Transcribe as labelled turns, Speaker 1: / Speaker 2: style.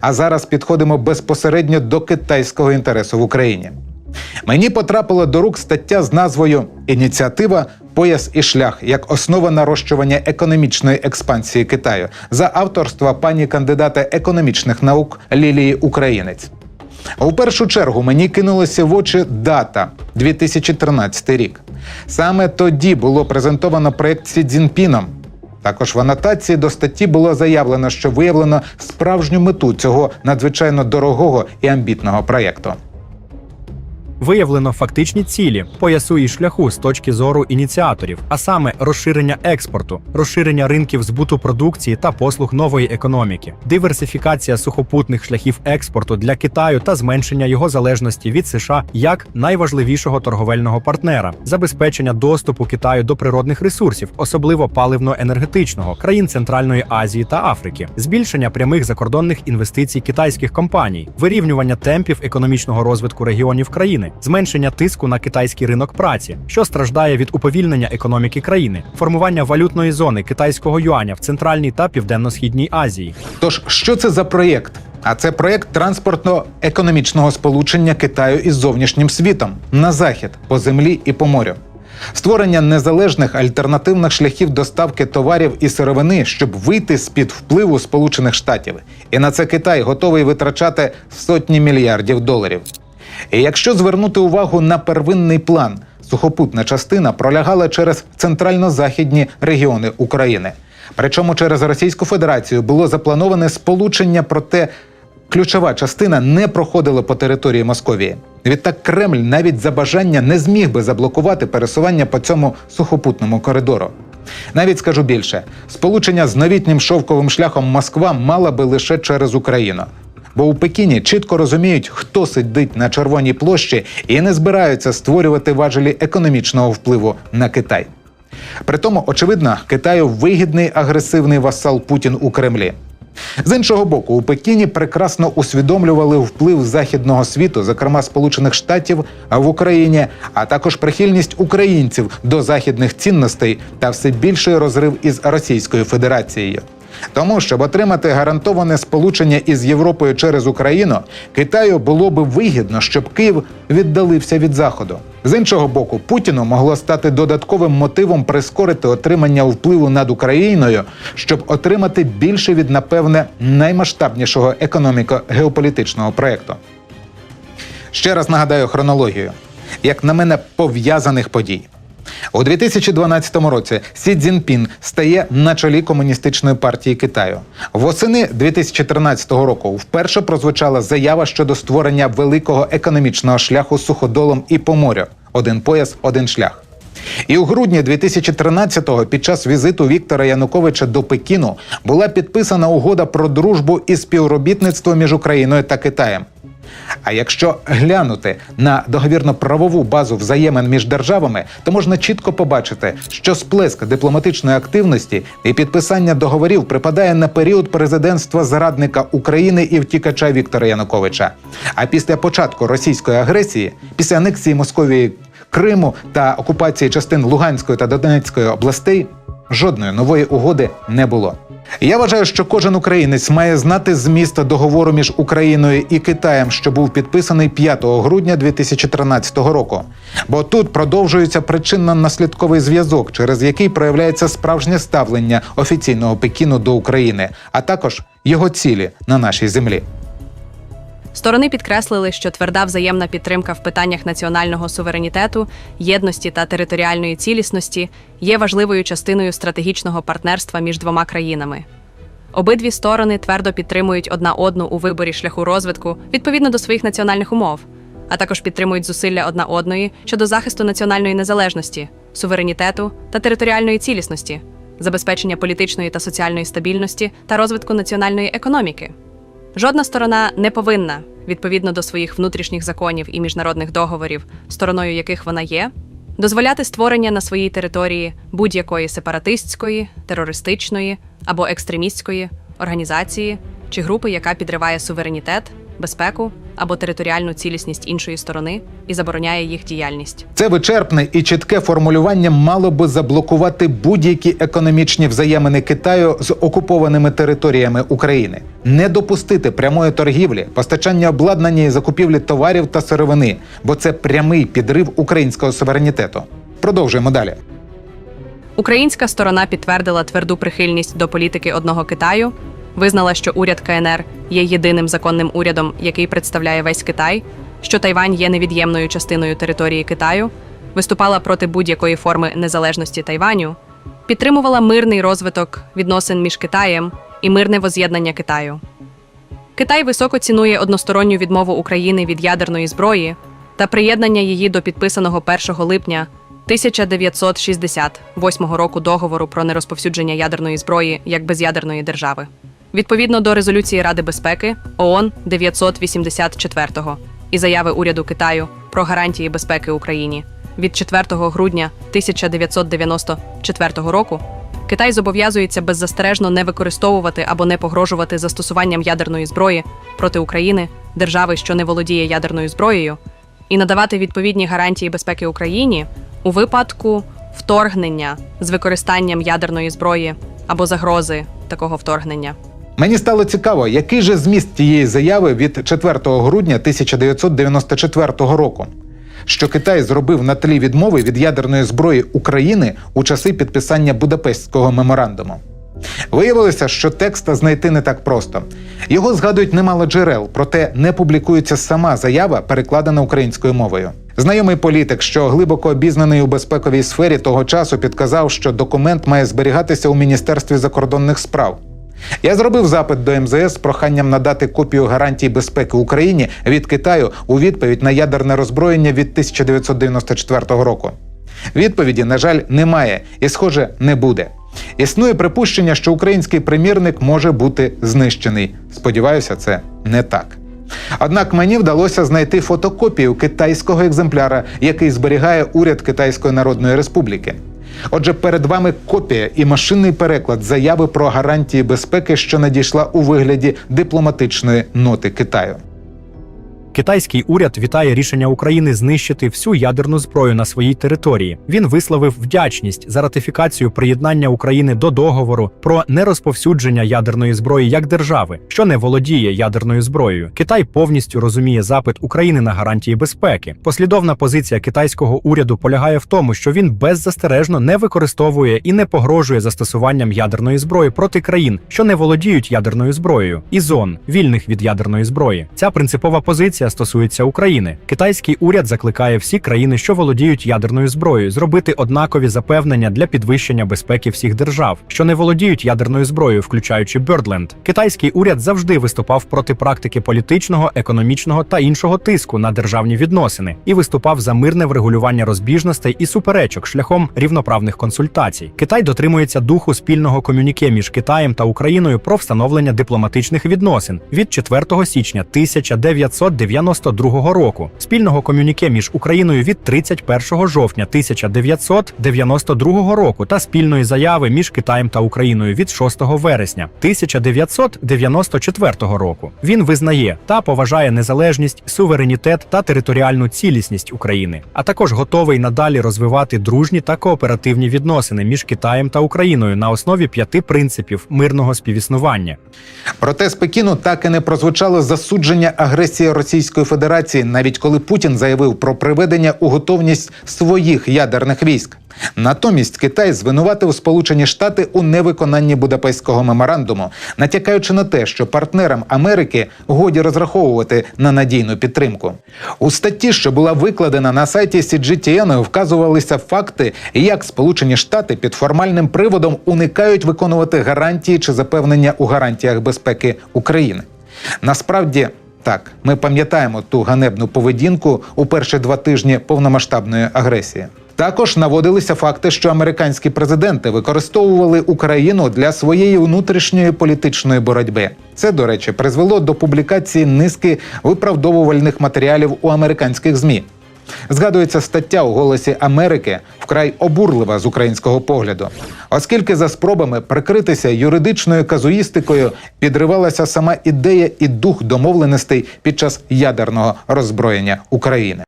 Speaker 1: А зараз підходимо безпосередньо до китайського інтересу в Україні. Мені потрапила до рук стаття з назвою Ініціатива Пояс і шлях як основа нарощування економічної експансії Китаю за авторства пані кандидата економічних наук Лілії Українець. У першу чергу мені кинулася в очі дата 2013 рік. Саме тоді було презентовано проект Сі Цзіньпіном. Також в анотації до статті було заявлено, що виявлено справжню мету цього надзвичайно дорогого і амбітного проєкту.
Speaker 2: Виявлено фактичні цілі поясу і шляху з точки зору ініціаторів, а саме розширення експорту, розширення ринків збуту продукції та послуг нової економіки, диверсифікація сухопутних шляхів експорту для Китаю та зменшення його залежності від США як найважливішого торговельного партнера, забезпечення доступу Китаю до природних ресурсів, особливо паливно-енергетичного, країн Центральної Азії та Африки, збільшення прямих закордонних інвестицій китайських компаній, вирівнювання темпів економічного розвитку регіонів країни, зменшення тиску на китайський ринок праці, що страждає від уповільнення економіки країни, формування валютної зони китайського юаня в Центральній та Південно-східній Азії.
Speaker 1: Тож, що це за проєкт? А це проєкт транспортно-економічного сполучення Китаю із зовнішнім світом на захід по землі і по морю. Створення незалежних альтернативних шляхів доставки товарів і сировини, щоб вийти з під впливу Сполучених Штатів. І на це Китай готовий витрачати сотні мільярдів доларів. І якщо звернути увагу на первинний план, сухопутна частина пролягала через центрально-західні регіони України. Причому через Російську Федерацію було заплановане сполучення, проте ключова частина не проходила по території Московії. Відтак Кремль навіть за бажання не зміг би заблокувати пересування по цьому сухопутному коридору. Навіть скажу більше: сполучення з новітнім шовковим шляхом Москва мала би лише через Україну. Бо у Пекіні чітко розуміють, хто сидить на Червоній площі і не збираються створювати важелі економічного впливу на Китай. Притому, очевидно, Китаю вигідний агресивний васал Путін у Кремлі. З іншого боку, у Пекіні прекрасно усвідомлювали вплив західного світу, зокрема Сполучених Штатів в Україні, а також прихильність українців до західних цінностей та все більший розрив із Російською Федерацією. Тому, щоб отримати гарантоване сполучення із Європою через Україну, Китаю було би вигідно, щоб Київ віддалився від заходу. З іншого боку, Путіну могло стати додатковим мотивом прискорити отримання впливу над Україною, щоб отримати більше від, напевне, наймасштабнішого економіко-геополітичного проєкту. Ще раз нагадаю хронологію, як на мене, пов'язаних подій. У 2012 році Сі Цзіньпін стає на чолі комуністичної партії Китаю. Восени 2013 року вперше прозвучала заява щодо створення великого економічного шляху суходолом і по морю. Один пояс, один шлях. І у грудні 2013-го під час візиту Віктора Януковича до Пекіну була підписана угода про дружбу і співробітництво між Україною та Китаєм. А якщо глянути на договірно-правову базу взаємин між державами, то можна чітко побачити, що сплеск дипломатичної активності і підписання договорів припадає на період президентства зрадника України і втікача Віктора Януковича. А після початку російської агресії, після анексії Московії Криму та окупації частин Луганської та Донецької областей, жодної нової угоди не було. Я вважаю, що кожен українець має знати зміст договору між Україною і Китаєм, що був підписаний 5 грудня 2013 року. Бо тут продовжується причинно-наслідковий зв'язок, через який проявляється справжнє ставлення офіційного Пекіну до України, а також його цілі на нашій землі.
Speaker 3: Сторони підкреслили, що тверда взаємна підтримка в питаннях національного суверенітету, єдності та територіальної цілісності є важливою частиною стратегічного партнерства між двома країнами. Обидві сторони твердо підтримують одна одну у виборі шляху розвитку відповідно до своїх національних умов, а також підтримують зусилля одна одної щодо захисту національної незалежності, суверенітету та територіальної цілісності, забезпечення політичної та соціальної стабільності та розвитку національної економіки. Жодна сторона не повинна, відповідно до своїх внутрішніх законів і міжнародних договорів, стороною яких вона є, дозволяти створення на своїй території будь-якої сепаратистської, терористичної або екстремістської організації чи групи, яка підриває суверенітет, безпеку або територіальну цілісність іншої сторони і забороняє їх діяльність.
Speaker 1: Це вичерпне і чітке формулювання мало би заблокувати будь-які економічні взаємини Китаю з окупованими територіями України, не допустити прямої торгівлі, постачання обладнання і закупівлі товарів та сировини, бо це прямий підрив українського суверенітету. Продовжуємо далі.
Speaker 3: Українська сторона підтвердила тверду прихильність до політики одного Китаю, визнала, що уряд КНР є єдиним законним урядом, який представляє весь Китай, що Тайвань є невід'ємною частиною території Китаю, виступала проти будь-якої форми незалежності Тайваню, підтримувала мирний розвиток відносин між Китаєм і мирне воз'єднання Китаю. Китай високо цінує односторонню відмову України від ядерної зброї та приєднання її до підписаного 1 липня 1968 року договору про нерозповсюдження ядерної зброї як безядерної держави. Відповідно до резолюції Ради безпеки ООН 984 і заяви уряду Китаю про гарантії безпеки Україні від 4 грудня 1994 року. Китай зобов'язується беззастережно не використовувати або не погрожувати застосуванням ядерної зброї проти України, держави, що не володіє ядерною зброєю, і надавати відповідні гарантії безпеки Україні у випадку вторгнення з використанням ядерної зброї або загрози такого вторгнення.
Speaker 1: Мені стало цікаво, який же зміст тієї заяви від 4 грудня 1994 року, що Китай зробив на тлі відмови від ядерної зброї України у часи підписання Будапештського меморандуму. Виявилося, що текста знайти не так просто. Його згадують немало джерел, проте не публікується сама заява, перекладена українською мовою. Знайомий політик, що глибоко обізнаний у безпековій сфері того часу, підказав, що документ має зберігатися у Міністерстві закордонних справ. Я зробив запит до МЗС з проханням надати копію гарантій безпеки Україні від Китаю у відповідь на ядерне роззброєння від 1994 року. Відповіді, на жаль, немає і, схоже, не буде. Існує припущення, що український примірник може бути знищений. Сподіваюся, це не так. Однак мені вдалося знайти фотокопію китайського екземпляра, який зберігає уряд Китайської Народної Республіки. Отже, перед вами копія і машинний переклад заяви про гарантії безпеки, що надійшла у вигляді дипломатичної ноти Китаю.
Speaker 2: Китайський уряд вітає рішення України знищити всю ядерну зброю на своїй території. Він висловив вдячність за ратифікацію приєднання України до договору про нерозповсюдження ядерної зброї як держави, що не володіє ядерною зброєю. Китай повністю розуміє запит України на гарантії безпеки. Послідовна позиція китайського уряду полягає в тому, що він беззастережно не використовує і не погрожує застосуванням ядерної зброї проти країн, що не володіють ядерною зброєю, і зон вільних від ядерної зброї. Ця принципова позиція стосується України. Китайський уряд закликає всі країни, що володіють ядерною зброєю, зробити однакові запевнення для підвищення безпеки всіх держав, що не володіють ядерною зброєю, включаючи Бёрдленд. Китайський уряд завжди виступав проти практики політичного, економічного та іншого тиску на державні відносини і виступав за мирне врегулювання розбіжностей і суперечок шляхом рівноправних консультацій. Китай дотримується духу спільного комюніке між Китаєм та Україною про встановлення дипломатичних відносин від 4 січня 1992 року, спільного комюніке між Україною від 31 жовтня 1992 року та спільної заяви між Китаєм та Україною від 6 вересня 1994 року. Він визнає та поважає незалежність, суверенітет та територіальну цілісність України, а також готовий надалі розвивати дружні та кооперативні відносини між Китаєм та Україною на основі п'яти принципів мирного співіснування.
Speaker 1: Проте з Пекіну так і не прозвучало засудження агресії Російської Федерації, навіть коли Путін заявив про приведення у готовність своїх ядерних військ. Натомість Китай звинуватив Сполучені Штати у невиконанні Будапештського меморандуму, натякаючи на те, що партнерам Америки годі розраховувати на надійну підтримку. У статті, що була викладена на сайті CGTN, вказувалися факти, як Сполучені Штати під формальним приводом уникають виконувати гарантії чи запевнення у гарантіях безпеки України. Насправді. Так, ми пам'ятаємо ту ганебну поведінку у перші два тижні повномасштабної агресії. Також наводилися факти, що американські президенти використовували Україну для своєї внутрішньої політичної боротьби. Це, до речі, призвело до публікації низки виправдовувальних матеріалів у американських змі. Згадується стаття у голосі Америки вкрай обурлива з українського погляду, оскільки за спробами прикритися юридичною казуїстикою підривалася сама ідея і дух домовленостей під час ядерного роззброєння України.